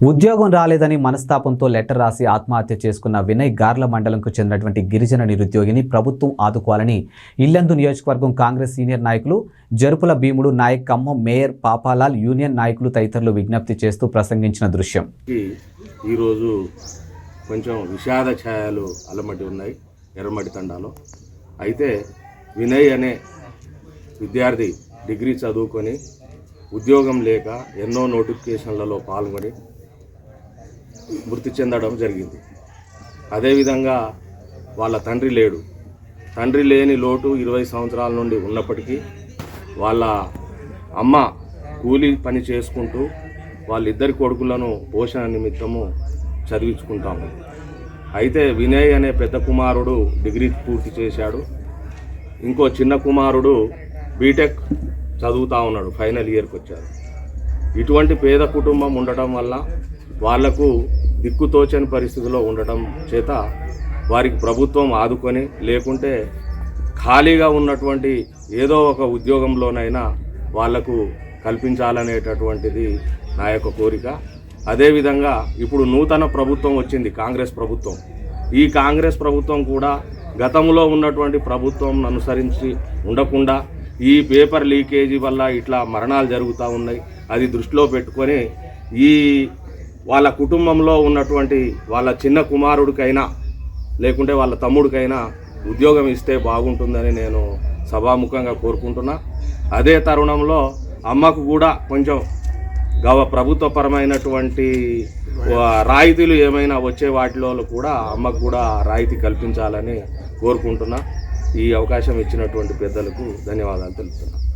ఉద్యోగం రాలేదని మనస్తాపంతో లెటర్ రాసి ఆత్మహత్య చేసుకున్న వినయ్ గార్ల మండలంకు చెందినటువంటి గిరిజన నిరుద్యోగిని ప్రభుత్వం ఆదుకోవాలని ఇల్లందు నియోజకవర్గం కాంగ్రెస్ సీనియర్ నాయకులు జరుపుల భీముడు నాయక్ ఖమ్మం మేయర్ పాపాలాల్ యూనియన్ నాయకులు తదితరులు విజ్ఞప్తి చేస్తూ ప్రసంగించిన దృశ్యం. ఈరోజు కొంచెం విషాద ఛాయలు అలమటి ఉన్నాయి ఎర్రమటి తండాలో. అయితే వినయ్ అనే విద్యార్థి డిగ్రీ చదువుకొని ఉద్యోగం లేక ఎన్నో నోటిఫికేషన్లలో పాల్గొని మృతి చెందడం జరిగింది. అదేవిధంగా వాళ్ళ తండ్రి లేడు. తండ్రి లేని లోటు ఇరవై సంవత్సరాల నుండి ఉన్నప్పటికీ వాళ్ళ అమ్మ కూలీ పని చేసుకుంటూ వాళ్ళిద్దరి కొడుకులను పోషణ నిమిత్తము చదివించుకుంటాము. అయితే వినయ్ అనే పెద్ద కుమారుడు డిగ్రీ పూర్తి చేశాడు. ఇంకో చిన్న కుమారుడు బీటెక్ చదువుతా ఉన్నాడు ఫైనల్ ఇయర్కి వచ్చారు ఇటువంటి పేద కుటుంబం ఉండటం వల్ల వాళ్ళకు దిక్కుతోచని పరిస్థితిలో ఉండటం చేత వారికి ప్రభుత్వం ఆదుకొని లేకుంటే ఖాళీగా ఉన్నటువంటి ఏదో ఒక ఉద్యోగంలోనైనా వాళ్ళకు కల్పించాలనేటటువంటిది నా యొక్క కోరిక. అదేవిధంగా ఇప్పుడు నూతన ప్రభుత్వం వచ్చింది కాంగ్రెస్ ప్రభుత్వం. ఈ కాంగ్రెస్ ప్రభుత్వం కూడా గతంలో ఉన్నటువంటి ప్రభుత్వం అనుసరించి ఉండకుండా ఈ పేపర్ లీకేజీ వల్ల ఇట్లా మరణాలు జరుగుతూ ఉన్నాయి. అది దృష్టిలో పెట్టుకొని ఈ వాళ్ళ కుటుంబంలో ఉన్నటువంటి వాళ్ళ చిన్న కుమారుడికైనా లేకుంటే వాళ్ళ తమ్ముడికైనా ఉద్యోగం ఇస్తే బాగుంటుందని నేను సభాముఖంగా కోరుకుంటున్నా. అదే తరుణంలో అమ్మకు కూడా కొంచెం గవ ప్రభుత్వపరమైనటువంటి రాయితీలు ఏమైనా వచ్చే వాటిలో కూడా అమ్మకు కూడా రాయితీ కల్పించాలని కోరుకుంటున్నా. ఈ అవకాశం ఇచ్చినటువంటి పెద్దలకు ధన్యవాదాలు తెలుపుతున్నాను